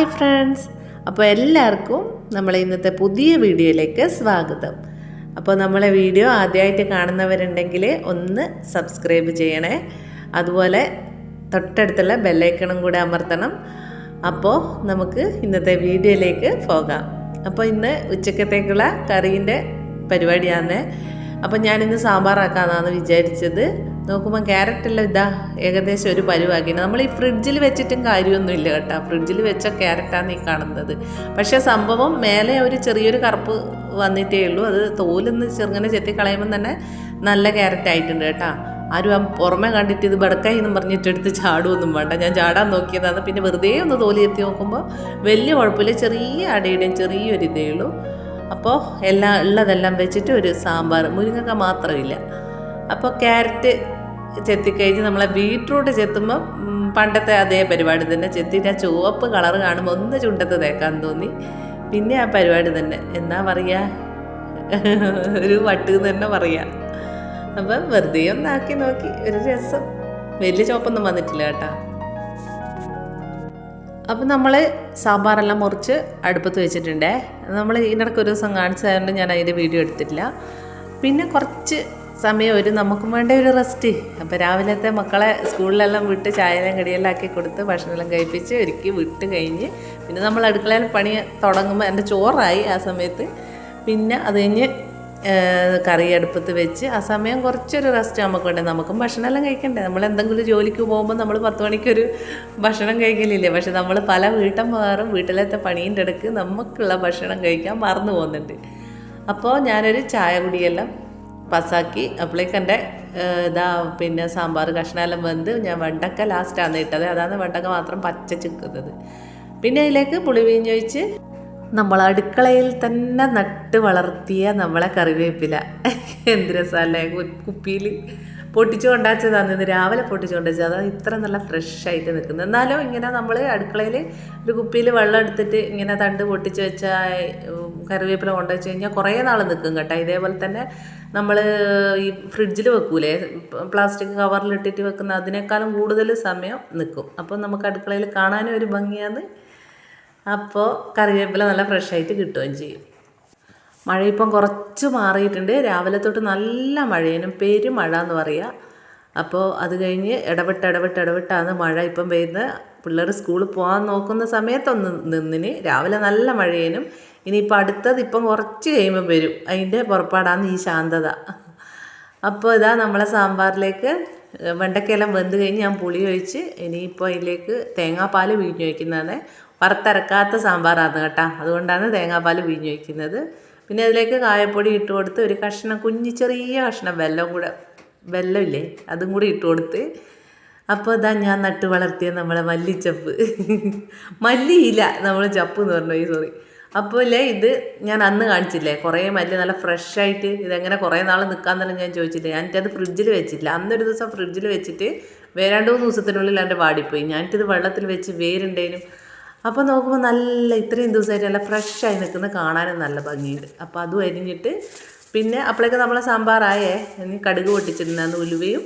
Hi friends അപ്പോൾ എല്ലാവർക്കും നമ്മളെ ഇന്നത്തെ പുതിയ വീഡിയോയിലേക്ക് സ്വാഗതം. അപ്പോൾ നമ്മളെ വീഡിയോ ആദ്യമായിട്ട് കാണുന്നവരുണ്ടെങ്കിൽ ഒന്ന് സബ്സ്ക്രൈബ് ചെയ്യണേ. അതുപോലെ തൊട്ടടുത്തുള്ള ബെല്ലൈക്കണും കൂടെ അമർത്തണം. അപ്പോൾ നമുക്ക് ഇന്നത്തെ വീഡിയോയിലേക്ക് പോകാം. അപ്പോൾ ഇന്ന് ഉച്ചക്കത്തേക്കുള്ള കറീന്റെ പരിപാടിയാണ് അപ്പോൾ ഞാനിന്ന് സാമ്പാറാക്കാമെന്നാണ് വിചാരിച്ചത്. നോക്കുമ്പോൾ ക്യാരറ്റെല്ലാം ഇതാ ഏകദേശം ഒരു പരുവാക്കിയാണ് നമ്മൾ ഈ ഫ്രിഡ്ജിൽ വെച്ചിട്ടും കാര്യമൊന്നുമില്ല കേട്ടോ. ഫ്രിഡ്ജിൽ വെച്ച ക്യാരറ്റാണ് ഈ കാണുന്നത്. പക്ഷേ സംഭവം മേലെ ഒരു ചെറിയൊരു കറുപ്പ് വന്നിട്ടേ ഉള്ളൂ. അത് തോലൊന്ന് ചെറുങ്ങനെ ചെത്തി കളയുമ്പോൾ തന്നെ നല്ല ക്യാരറ്റ് ആയിട്ടുണ്ട് കേട്ടോ. ആരും ആ പുറമെ കണ്ടിട്ട് ഇത് ബടക്കായി എന്നും പറഞ്ഞിട്ട് എടുത്ത് ചാടുമൊന്നും വേണ്ട. ഞാൻ ചാടാൻ നോക്കിയതാണ്. പിന്നെ വെറുതെ ഒന്ന് തോലി എത്തി നോക്കുമ്പോൾ വലിയ കുഴപ്പമില്ല. ചെറിയ അടയുടെയും ചെറിയൊരു ഇതേ ഉള്ളൂ. അപ്പോൾ എല്ലാം ഉള്ളതെല്ലാം വെച്ചിട്ട് ഒരു സാമ്പാർ മുരിങ്ങക്ക മാത്രമില്ല അപ്പോൾ ക്യാരറ്റ് ചെത്തിക്കഴിഞ്ഞ് നമ്മളെ ബീട്രൂട്ട് ചെത്തുമ്പോൾ പണ്ടത്തെ അതേ പരിപാടി തന്നെ ചെത്തിയിട്ട് ആ ചുവപ്പ് കളർ കാണുമ്പോൾ ഒന്ന് ചുണ്ടത്ത് തേക്കാൻ തോന്നി. പിന്നെ ആ പരിപാടി തന്നെ. എന്നാ പറയുക ഒരു വട്ട് തന്നെ പറയാം. അപ്പം വെറുതെ ഒന്നാക്കി നോക്കി. ഒരു രസം. വലിയ ചോപ്പൊന്നും വന്നിട്ടില്ല കേട്ടോ. അപ്പം നമ്മൾ സാമ്പാറെല്ലാം മുറിച്ച് അടുപ്പത്ത് വെച്ചിട്ടുണ്ടേ. നമ്മൾ ഇതിനിടയ്ക്ക് ഒരു ദിവസം കാണിച്ചതുകൊണ്ട് ഞാൻ അതിന്റെ വീഡിയോ എടുത്തിട്ടില്ല. പിന്നെ കുറച്ച് സമയം ഒരു നമുക്കും വേണ്ട ഒരു റെസ്റ്റ് അപ്പോൾ രാവിലത്തെ മക്കളെ സ്കൂളിലെല്ലാം വിട്ട് ചായയെല്ലാം കടിയെല്ലാം ആക്കി കൊടുത്ത് ഭക്ഷണമെല്ലാം കഴിപ്പിച്ച് ഒരുക്കി വിട്ട് കഴിഞ്ഞ് പിന്നെ നമ്മൾ അടുക്കളയിൽ പണി തുടങ്ങുമ്പോൾ എന്റെ ചോറായി ആ സമയത്ത്. പിന്നെ അത് കഴിഞ്ഞ് കറി അടുപ്പത്ത് വെച്ച് ആ സമയം കുറച്ചൊരു റെസ്റ്റ് നമുക്കുണ്ട് നമുക്കും ഭക്ഷണമെല്ലാം കഴിക്കണ്ടേ? നമ്മൾ എന്തെങ്കിലും ജോലിക്ക് പോകുമ്പോൾ നമ്മൾ പത്ത് മണിക്കൊരു ഭക്ഷണം കഴിക്കലില്ലേ? പക്ഷെ നമ്മൾ പല വീട്ടമ്മമാരും വീട്ടിലത്തെ പണീന്റെ ഇടയ്ക്ക് നമുക്കുള്ള ഭക്ഷണം കഴിക്കാൻ മറന്നു പോകുന്നുണ്ട്. അപ്പോൾ ഞാനൊരു ചായ കുടിയെല്ലാം പാസ്സാക്കി അപ്പോഴേക്ക് എന്റെ ഇതാ പിന്നെ സാമ്പാർ കഷ്ണമെല്ലാം വെന്ത് ഞാൻ വെണ്ടക്ക ലാസ്റ്റാണ് ഇട്ടത്. അതാണ് വെണ്ടക്ക മാത്രം പച്ച ചിക്കുന്നത്. പിന്നെ അതിലേക്ക് പുളി വീഞ്ഞൊഴിച്ച് നമ്മൾ അടുക്കളയിൽ തന്നെ നട്ട് വളർത്തിയ നമ്മളെ കറിവേപ്പില. എന്ത് രസമല്ലേ കുപ്പിയിൽ പൊട്ടിച്ചു കൊണ്ടാച്ചതാണ് ഇന്ന് രാവിലെ പൊട്ടിച്ചു കൊണ്ടാച്ചത്. അതാണ് ഇത്ര നല്ല ഫ്രഷ് ആയിട്ട് നിൽക്കുന്നത്. എന്നാലും ഇങ്ങനെ നമ്മൾ അടുക്കളയിൽ ഒരു കുപ്പിയിൽ വെള്ളം എടുത്തിട്ട് ഇങ്ങനെ തണ്ട് പൊട്ടിച്ച് വെച്ച കറിവേപ്പില കറിവേപ്പില കൊണ്ടുവച്ച് കഴിഞ്ഞാൽ കുറേ നാൾ നിൽക്കും കേട്ടോ. ഇതേപോലെ തന്നെ നമ്മൾ ഈ ഫ്രിഡ്ജിൽ വെക്കൂലേ? പ്ലാസ്റ്റിക് കവറിലിട്ടിട്ട് വെക്കുന്ന അതിനേക്കാളും കൂടുതൽ സമയം നിൽക്കും. അപ്പോൾ നമുക്ക് അടുക്കളയിൽ കാണാനും ഒരു ഭംഗിയാണ് അപ്പോൾ കറിവേപ്പില നല്ല ഫ്രഷായിട്ട് കിട്ടുകയും ചെയ്യും. മഴ ഇപ്പം കുറച്ച് മാറിയിട്ടുണ്ട്. രാവിലെ തൊട്ട് നല്ല മഴയേനും പെരുമഴ എന്ന് പറയുക അപ്പോൾ അത് കഴിഞ്ഞ് ഇടവിട്ട് ഇടവിട്ട് ഇടവിട്ടാണ് മഴ ഇപ്പം പെയ്യുന്നത്. പിള്ളേർ സ്കൂളിൽ പോകാൻ നോക്കുന്ന സമയത്തൊന്ന് നിന്നിന്. രാവിലെ നല്ല മഴയേനും. ഇനിയിപ്പോൾ അടുത്തത് ഇപ്പം കുറച്ച് കഴിയുമ്പം വരും. അതിന്റെ പുറപ്പാടാണ് ഈ ശാന്തത. അപ്പോൾ ഇതാ നമ്മളെ സാമ്പാറിലേക്ക് വെണ്ടക്കയെല്ലാം വെന്ത് കഴിഞ്ഞ് ഞാൻ പുളി ഒഴിച്ച് ഇനിയിപ്പോൾ അതിലേക്ക് തേങ്ങാപ്പാൽ പിഴിഞ്ഞ് വയ്ക്കുന്നതാണ്. വറുത്തരക്കാത്ത സാമ്പാറാണ് കേട്ടോ. അതുകൊണ്ടാണ് തേങ്ങാപ്പാൽ പിഴിഞ്ഞ് വയ്ക്കുന്നത് പിന്നെ അതിലേക്ക് കായപ്പൊടി ഇട്ട് കൊടുത്ത് ഒരു കഷ്ണം കുഞ്ഞ് ചെറിയ കഷ്ണം വെല്ലം കൂടെ വെല്ലമില്ലേ അതും കൂടി ഇട്ട് കൊടുത്ത്. അപ്പോൾ ഇതാ ഞാൻ നട്ട് വളർത്തിയ നമ്മളെ മല്ലിച്ചപ്പ്. മല്ലിയില നമ്മൾ ചപ്പ് എന്ന് പറഞ്ഞു സോറി അപ്പോൾ ഇല്ലേ ഇത് ഞാൻ അന്ന് കാണിച്ചില്ലേ? കുറേ മല്ലി നല്ല ഫ്രഷ് ആയിട്ട് ഇതെങ്ങനെ കുറേ നാൾ നിൽക്കാൻ തന്നെ ഞാൻ ചോദിച്ചില്ലേ? ഞാനിട്ടത് ഫ്രിഡ്ജിൽ വെച്ചില്ല. അന്നൊരു ദിവസം ഫ്രിഡ്ജിൽ വെച്ചിട്ട് വേരാണ്ട് മൂന്ന് ദിവസത്തിനുള്ളിൽ എന്റെ വാടിപ്പോയി. ഞാനിട്ടത് വെള്ളത്തിൽ വെച്ച് വേരുണ്ടേനും അപ്പോൾ നോക്കുമ്പോൾ നല്ല ഇത്രയും ദിവസമായിട്ട് നല്ല ഫ്രഷായി നിൽക്കുന്ന കാണാനും നല്ല ഭംഗിയുണ്ട്. അപ്പോൾ അതും അരിഞ്ഞിട്ട് പിന്നെ അപ്പോഴേക്ക് നമ്മളെ സാമ്പാറായേ ഇനി കടുക് പൊട്ടിച്ചിട്ടുണ്ടായിരുന്നു ഉലുവയും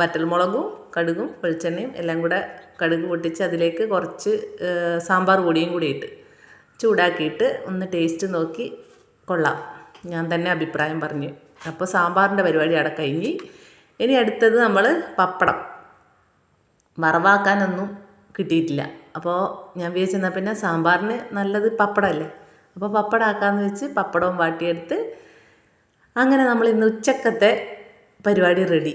വറ്റൽമുളകും കടുകും വെളിച്ചെണ്ണയും എല്ലാം കൂടെ കടുക് പൊട്ടിച്ച് അതിലേക്ക് കുറച്ച് സാമ്പാർ പൊടിയും കൂടി ഇട്ട് ചൂടാക്കിയിട്ട് ഒന്ന് ടേസ്റ്റ് നോക്കി കൊള്ളാം. ഞാൻ തന്നെ അഭിപ്രായം പറഞ്ഞു. അപ്പോൾ സാമ്പാറിന്റെ പരിപാടി അവിടെ കഴിഞ്ഞ്. ഇനി അടുത്തത് നമ്മൾ പപ്പടം. വറവാക്കാനൊന്നും കിട്ടിയിട്ടില്ല. അപ്പോൾ ഞാൻ വിചാരിച്ചു എന്നാൽ പിന്നെ സാമ്പാറിന് നല്ലത് പപ്പടമല്ലേ? അപ്പോൾ പപ്പടം ആക്കാമെന്ന് വെച്ച് പപ്പടവും വാട്ടിയെടുത്ത് അങ്ങനെ നമ്മൾ ഇന്ന് ഉച്ചക്കത്തെ പരിപാടി റെഡി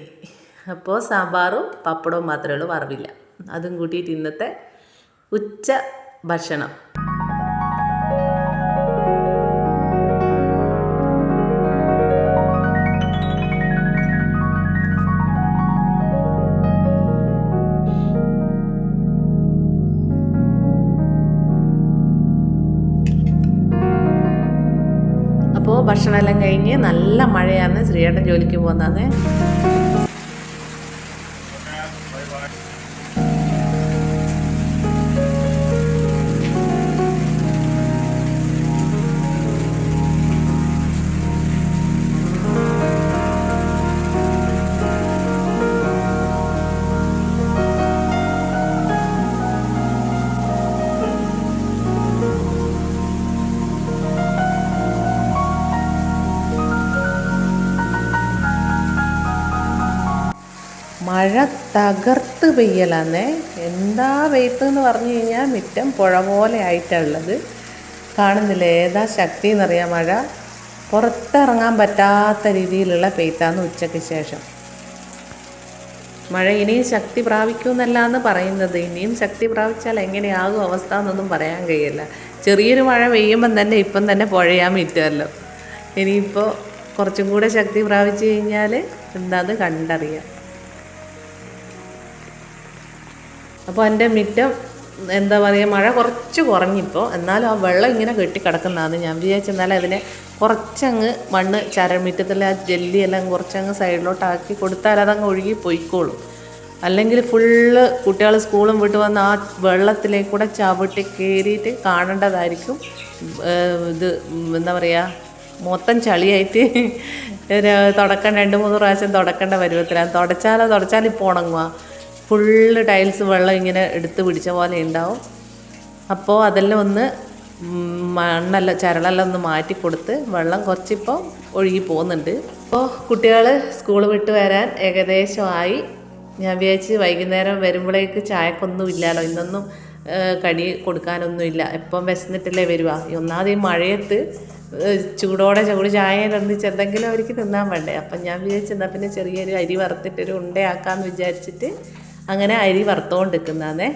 അപ്പോൾ സാമ്പാറും പപ്പടവും മാത്രമേ ഉള്ളൂ വറവില്ല. അതും കൂട്ടിയിട്ട് ഇന്നത്തെ ഉച്ച ഭക്ഷണം. ഭക്ഷണമെല്ലാം കഴിഞ്ഞ് നല്ല മഴയാണ്. ശ്രീയേട്ടൻ ജോലിക്ക് പോകുന്നത് മഴ തകർത്ത് പെയ്യലാന്നേ. എന്താ വെയ്ത്ത് എന്ന് പറഞ്ഞു കഴിഞ്ഞാൽ മുറ്റം പുഴ പോലെ ആയിട്ടുള്ളത് കാണുന്നില്ലേ? ഏതാ ശക്തി എന്നറിയാം മഴ? പുറത്തിറങ്ങാൻ പറ്റാത്ത രീതിയിലുള്ള പെയ്ത്താന്ന് ഉച്ചയ്ക്ക് ശേഷം. മഴ ഇനിയും ശക്തി പ്രാപിക്കുമെന്നല്ല എന്ന് പറയുന്നത്. ഇനിയും ശക്തി പ്രാപിച്ചാൽ എങ്ങനെയാകും അവസ്ഥ എന്നൊന്നും പറയാൻ കഴിയില്ല. ചെറിയൊരു മഴ പെയ്യുമ്പം തന്നെ ഇപ്പം തന്നെ പുഴയാൻ പറ്റുമല്ലോ. ഇനിയിപ്പോൾ കുറച്ചും കൂടെ ശക്തി പ്രാപിച്ചു കഴിഞ്ഞാൽ എന്താന്ന് കണ്ടറിയാം. അപ്പോൾ എന്റെ മിറ്റം എന്താ പറയുക മഴ കുറച്ച് കുറഞ്ഞിപ്പോൾ എന്നാലും ആ വെള്ളം ഇങ്ങനെ കെട്ടിക്കിടക്കുന്നതാണ് ഞാൻ വിചാരിച്ചെന്നാൽ അതിനെ കുറച്ചങ്ങ് മണ്ണ് ചരമിറ്റത്തിലെ ആ ജെല്ലിയെല്ലാം കുറച്ചങ്ങ് സൈഡിലോട്ടാക്കി കൊടുത്താൽ അതങ്ങ് ഒഴുകി പൊയ്ക്കോളും. അല്ലെങ്കിൽ ഫുള്ള് കുട്ടികൾ സ്കൂളും വിട്ട് വന്ന് ആ വെള്ളത്തിലേക്ക് കൂടെ ചവിട്ടി കയറിയിട്ട് കാണേണ്ടതായിരിക്കും. ഇത് എന്താ പറയുക മൊത്തം ചളിയായിട്ട് തുടക്കം രണ്ട് മൂന്ന് പ്രാവശ്യം തുടക്കേണ്ട പരുവത്തിലാണ് തുടച്ചാലോ തുടച്ചാൽ ഇപ്പോൾ ഉണങ്ങുക ഫുള്ള് ടൈൽസ് വെള്ളം ഇങ്ങനെ എടുത്ത് പിടിച്ച പോലെ ഉണ്ടാവും. അപ്പോൾ അതെല്ലാം ഒന്ന് മണ്ണല്ല ചരളെല്ലാം ഒന്ന് മാറ്റി കൊടുത്ത് വെള്ളം കുറച്ചിപ്പോൾ ഒഴുകി പോകുന്നുണ്ട്. അപ്പോൾ കുട്ടികൾ സ്കൂൾ വിട്ട് വരാൻ ഏകദേശമായി. ഞാൻ വിചാരിച്ച് വൈകുന്നേരം വരുമ്പോഴേക്ക് ചായക്കൊന്നും ഇല്ലല്ലോ ഇന്നൊന്നും കടി കടി കൊടുക്കാനൊന്നുമില്ല എപ്പം വിശന്നിട്ടല്ലേ വരുക? ഒന്നാമത് ഈ മഴയത്ത് ചൂടോടെ ചൂട് ചായ തന്നിച്ച് എന്തെങ്കിലും അവർക്ക് തിന്നാൻ വേണ്ടേ? അപ്പം ഞാൻ വിചാരിച്ചു എന്നാൽ പിന്നെ ചെറിയൊരു അരി വറുത്തിട്ടൊരു ഉണ്ടയാക്കാമെന്ന് വിചാരിച്ചിട്ട് അങ്ങനെ അരി വറുത്തോണ്ടിരിക്കുന്നതേ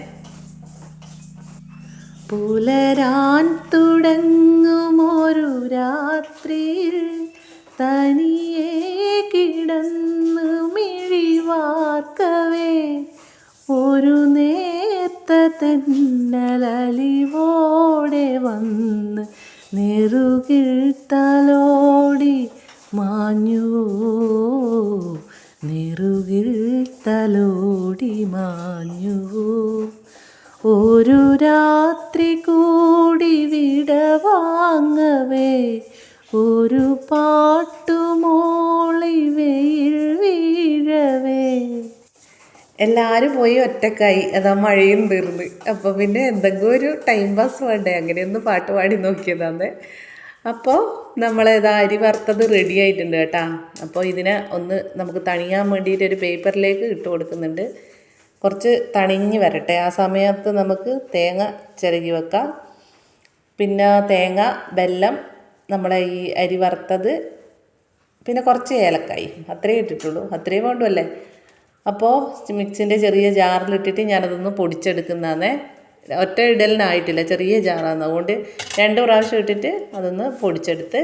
പുലരാൻ തുടങ്ങുമൊരു രാത്രിയിൽ തനിയെ കിടന്നു മിഴിവാർക്കവേ. ഒരു നേത്ത തെന്നലലിവോടെ വന്ന് നെറുകിൽ തലോടി നെറുകിൽ തലോടി മാഞ്ഞു. ഒരു രാത്രി കൂടി വിട വാങ്ങവേ. ഒരു പാട്ടുമോളി വെയിൽ വീഴവേ. എല്ലാവരും പോയി ഒറ്റക്കായി. അതാ മഴയും തീർന്ന്. അപ്പോൾ പിന്നെ എന്തെങ്കിലും ഒരു ടൈം പാസ് വേണ്ടേ? അങ്ങനെയൊന്ന് പാട്ട് പാടി നോക്കിയതാന്ന്. അപ്പോൾ നമ്മൾ ഇതാ അരി വറുത്തത് റെഡി ആയിട്ടുണ്ട് കേട്ടാ. അപ്പോൾ ഇതിനെ ഒന്ന് നമുക്ക് തണിയാൻ വേണ്ടിയിട്ട് ഒരു പേപ്പറിലേക്ക് ഇട്ട് കൊടുക്കുന്നുണ്ട്. കുറച്ച് തണിഞ്ഞ് വരട്ടെ. ആ സമയത്ത് നമുക്ക് തേങ്ങ ചിരകി വെക്കാം. പിന്നെ തേങ്ങ വെല്ലം നമ്മളെ ഈ അരി വറുത്തത് പിന്നെ കുറച്ച് ഏലക്കായി. അത്രയേ ഇട്ടിട്ടുള്ളൂ. അത്രയും വേണ്ടുമല്ലേ അപ്പോൾ മിക്സിന്റെ ചെറിയ ജാറിലിട്ടിട്ട് ഞാനതൊന്ന് പൊടിച്ചെടുക്കുന്നതാണേ. ഒറ്റ ഇടലിനായിട്ടില്ല ചെറിയ ജാറാണ് അതുകൊണ്ട് രണ്ട് പ്രാവശ്യം ഇട്ടിട്ട് അതൊന്ന് പൊടിച്ചെടുത്ത്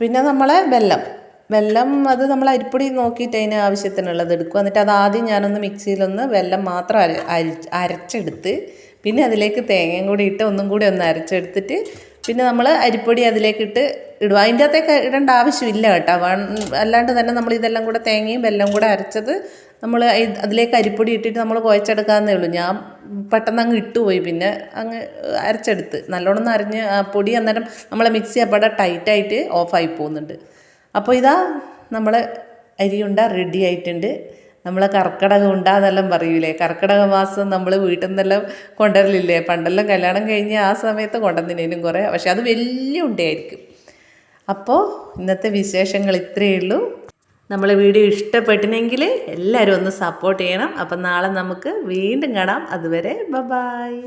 പിന്നെ നമ്മളെ വെല്ലം. വെല്ലം അത് നമ്മൾ അരിപ്പൊടി നോക്കിയിട്ട് അതിന് ആവശ്യത്തിനുള്ളത് എടുക്കും. എന്നിട്ട് അത് ആദ്യം ഞാനൊന്ന് മിക്സിയിലൊന്ന് വെല്ലം മാത്രം അര അരച്ചെടുത്ത് പിന്നെ അതിലേക്ക് തേങ്ങയും കൂടി ഇട്ട് ഒന്നും കൂടി ഒന്ന് അരച്ചെടുത്തിട്ട് പിന്നെ നമ്മൾ അരിപ്പൊടി അതിലേക്ക് ഇട്ട് ഇടുക അതിന്റെ അകത്തേക്ക് ഇടേണ്ട ആവശ്യമില്ല കേട്ടോ. അല്ലാണ്ട് തന്നെ നമ്മൾ ഇതെല്ലാം കൂടെ തേങ്ങയും വെല്ലം കൂടെ അരച്ചത് നമ്മൾ അതിലേക്ക് അരിപ്പൊടി ഇട്ടിട്ട് നമ്മൾ കുഴച്ചെടുക്കാമെന്നേ ഉള്ളൂ. ഞാൻ പെട്ടെന്ന് അങ്ങ് ഇട്ടുപോയി. പിന്നെ അങ്ങ് അരച്ചെടുത്ത്. നല്ലോണം ഒന്ന് അരഞ്ഞ് ആ പൊടി അന്നേരം നമ്മളെ മിക്സി അപ്പടെ ടൈറ്റായിട്ട് ഓഫായി പോകുന്നുണ്ട്. അപ്പോൾ ഇതാ നമ്മൾ അരിയുണ്ട റെഡി ആയിട്ടുണ്ട്. നമ്മൾ കർക്കിടക ഉണ്ടാന്നെല്ലാം പറയൂലേ? കർക്കിടക മാസം നമ്മൾ വീട്ടിൽ നിന്നെല്ലാം കൊണ്ടുവരലില്ലേ? പണ്ടെല്ലാം കല്യാണം കഴിഞ്ഞ് ആ സമയത്ത് കൊണ്ടുവന്നതിനും കുറേ. പക്ഷെ അത് വലിയ ഉണ്ടയായിരിക്കും. അപ്പോൾ ഇന്നത്തെ വിശേഷങ്ങൾ ഇത്രയേ ഉള്ളൂ. നമ്മളെ വീഡിയോ ഇഷ്ടപ്പെട്ടിനെങ്കിൽ എല്ലാവരും ഒന്ന് സപ്പോർട്ട് ചെയ്യണം. അപ്പം നാളെ നമുക്ക് വീണ്ടും കാണാം. അതുവരെ ബ ബായ്